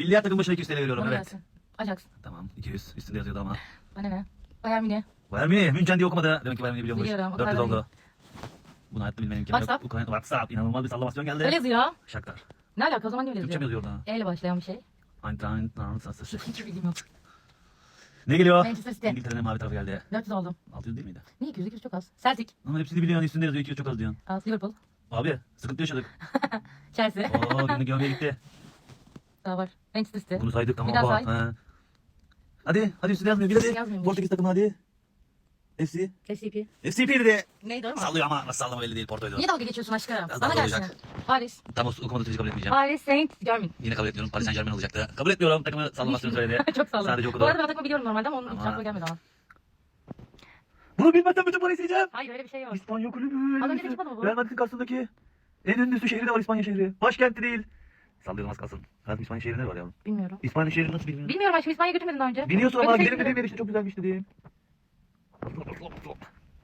Bilyar takım başına 200 TL veriyorum Bana evet. gelsin. Ajax. Tamam 200 üstünde yazıyordu ama. Bana ne? Bayern Münih. Bayern Münih. München diye okumadı. Demek ki Bayern Münih biliyormuş. Biliyorum, o 400 kadar oldu. Bunu hayatta bilmenin imkanı yok. WhatsApp. Ukrayna, WhatsApp. İnanılmaz bir sallamasyon geldi. Öyle yazıyor. Şaklar. Ne alaka o zaman niye öyle Türkçe mi yazıyor? yazıyor orada? E ile başlayan bir şey. Eintracht. Hiç bilgim yok. Ne geliyor? Manchester City. İngiltere'nin mavi tarafı geldi. 400 oldum. 600 değil miydi? Niye 200 200 çok az. Celtic. Ama hepsini biliyorsun. Üstünde yazıyor. 200 çok az diyorsun. Az. Liverpool. Abi sıkıntı yaşadık. Chelsea. Oo günlük gömleğe gitti. Daha var. Manchester City. Bunu saydık tamam. Bir daha bak, say. ha. Hadi hadi üstüne yazmıyor. Bir hadi. Yazmıyormuş. Portekiz takımı hadi. FC. SCP. FC de. Neydi o? Sallıyor ama nasıl sallama belli değil Porto'ydu. Niye dalga geçiyorsun aşkım? Biraz Bana dalga gelsin. olacak. Paris. Tam o okumadığı sürece kabul etmeyeceğim. Paris Saint Germain. Yine kabul etmiyorum. Paris Saint Germain olacaktı. Kabul etmiyorum. Takımı sallamasını söyledi. Çok sağ olun. Sadece Bu okudu. arada ben takımı biliyorum normalde ama onun Ama- hiç aklıma gelmedi ama. Bunu bilmezsem bütün parayı sileceğim. Hayır öyle bir şey yok. İspanya kulübü. Az önce de çıkmadı mı bu? Real Madrid'in karşısındaki en ünlüsü şehri de var İspanya şehri. Başkenti değil. Sallıyorum az kalsın. Hayatım İspanya şehri ne var yavrum? Bilmiyorum. İspanya şehri nasıl bilmiyorum. Bilmiyorum aşkım İspanya'ya götürmedin daha önce. Biliyorsun ama gidelim dediğim yer işte çok güzelmiş dediğim.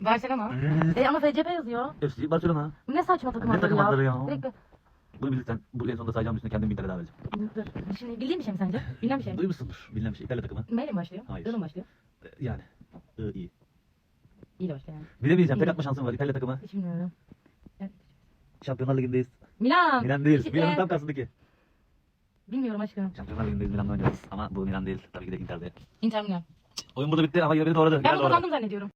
Barcelona. Evet. E ama FCB yazıyor. FC Barcelona. Ne saçma takım Ne adları takım ya. adları ya? Direkt Bunu bilirsen bu en sonunda sayacağım üstüne kendim bin TL daha vereceğim. Dur. Şimdi bildiğin bir şey mi sence? Bilinen bir şey mi? Duymuşsundur. Bilinen bir şey. İtalya takımı. M ile mi başlıyor? Hayır. I ile mi başlıyor? Ee, Yani. I, iyi. İ ile başlıyor yani. Bilemeyeceğim. Tek atma şansım var. İtalya takımı. Hiç bilmiyorum. Şampiyonlar Ligi'ndeyiz. Milan. Milan değil. Hiç- Milan'ın e, tam karşısındaki. Bilmiyorum aşkım. Şampiyonlar Ligi'ndeyiz. Milan'da oynarız. Ama bu Milan değil. Tabii ki de Inter'de. Inter Milan. Oyun burada bitti ama yine beni doğradı. Ben Gel bunu kazandım zannediyorum.